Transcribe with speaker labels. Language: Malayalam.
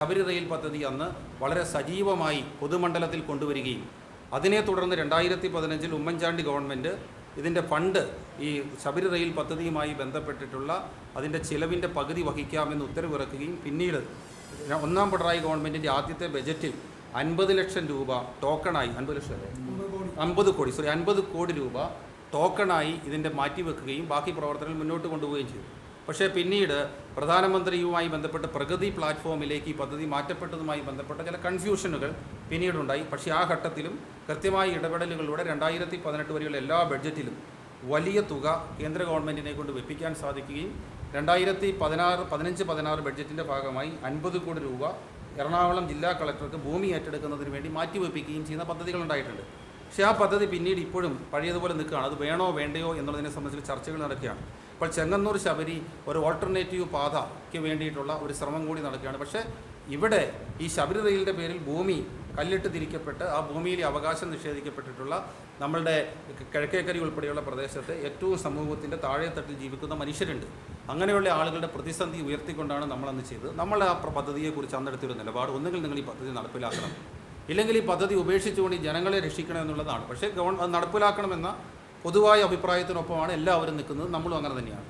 Speaker 1: ശബരി റെയിൽ പദ്ധതി അന്ന് വളരെ സജീവമായി പൊതുമണ്ഡലത്തിൽ കൊണ്ടുവരികയും അതിനെ തുടർന്ന് രണ്ടായിരത്തി പതിനഞ്ചിൽ ഉമ്മൻചാണ്ടി ഗവൺമെന്റ് ഇതിന്റെ ഫണ്ട് ഈ ശബരി റെയിൽ പദ്ധതിയുമായി ബന്ധപ്പെട്ടിട്ടുള്ള അതിന്റെ ചിലവിന്റെ പകുതി വഹിക്കാമെന്ന് ഉത്തരവിറക്കുകയും പിന്നീട് ഒന്നാം പിണറായി ഗവൺമെന്റിന്റെ ആദ്യത്തെ ബജറ്റിൽ അൻപത് ലക്ഷം രൂപ ടോക്കണായി അൻപത് ലക്ഷം അല്ലേ? അമ്പത് കോടി. സോറി അൻപത് കോടി രൂപ ടോക്കണായി ഇതിന്റെ മാറ്റിവെക്കുകയും ബാക്കി പ്രവർത്തനങ്ങൾ മുന്നോട്ട് കൊണ്ടുപോവുകയും ചെയ്തു. പക്ഷേ പിന്നീട് പ്രധാനമന്ത്രിയുമായി ബന്ധപ്പെട്ട് പ്രഗതി പ്ലാറ്റ്ഫോമിലേക്ക് ഈ പദ്ധതി മാറ്റപ്പെട്ടതുമായി ബന്ധപ്പെട്ട ചില കൺഫ്യൂഷനുകൾ പിന്നീടുണ്ടായി. പക്ഷേ ആ ഘട്ടത്തിലും കൃത്യമായ ഇടപെടലുകളിലൂടെ രണ്ടായിരത്തി പതിനെട്ട് വരെയുള്ള എല്ലാ ബഡ്ജറ്റിലും വലിയ തുക കേന്ദ്ര ഗവൺമെന്റിനെ കൊണ്ട് വെപ്പിക്കാൻ സാധിക്കുകയും രണ്ടായിരത്തി പതിനാറ് പതിനഞ്ച് പതിനാറ് ബഡ്ജറ്റിന്റെ ഭാഗമായി അൻപത് കോടി രൂപ എറണാകുളം ജില്ലാ കളക്ടർക്ക് ഭൂമി ഏറ്റെടുക്കുന്നതിന് വേണ്ടി മാറ്റിവെപ്പിക്കുകയും ചെയ്യുന്ന പദ്ധതികൾ ഉണ്ടായിട്ടുണ്ട്. പക്ഷേ ആ പദ്ധതി പിന്നീട് ഇപ്പോഴും പഴയതുപോലെ നിൽക്കുകയാണ്. അത് വേണോ വേണ്ടയോ എന്നുള്ളതിനെ സംബന്ധിച്ച് ചർച്ചകൾ നടക്കുകയാണ്. ഇപ്പോൾ ചെങ്ങന്നൂർ ശബരി ഒരു ഓൾട്ടർനേറ്റീവ് പാതയ്ക്ക് വേണ്ടിയിട്ടുള്ള ഒരു ശ്രമം കൂടി നടക്കുകയാണ്. പക്ഷേ ഇവിടെ ഈ ശബരി റെയിലിന്റെ പേരിൽ ഭൂമി കല്ലിട്ട് തിരിക്കപ്പെട്ട് ആ ഭൂമിയിലെ അവകാശം നിഷേധിക്കപ്പെട്ടിട്ടുള്ള നമ്മളുടെ കിഴക്കേക്കരി ഉൾപ്പെടെയുള്ള പ്രദേശത്തെ ഏറ്റവും സമൂഹത്തിന്റെ താഴെത്തട്ടിൽ ജീവിക്കുന്ന മനുഷ്യരുണ്ട്. അങ്ങനെയുള്ള ആളുകളുടെ പ്രതിസന്ധി ഉയർത്തിക്കൊണ്ടാണ് നമ്മളന്ന് ചെയ്തത്. നമ്മൾ ആ പദ്ധതിയെക്കുറിച്ച് അന്നെടുത്തൊരു നിലപാട് ഒന്നുകിൽ നിങ്ങൾ ഈ പദ്ധതി നടപ്പിലാക്കണം. ഇല്ലെങ്കിൽ ഈ പദ്ധതി ഉപേക്ഷിച്ചുകൊണ്ട് ഈ ജനങ്ങളെ രക്ഷിക്കണം എന്നുള്ളതാണ്. പക്ഷേ ഗവൺ നടപ്പിലാക്കണമെന്ന പൊതുവായ അഭിപ്രായത്തിനൊപ്പമാണ് എല്ലാവരും നിൽക്കുന്നത്. നമ്മളും അങ്ങനെ തന്നെയാണ്.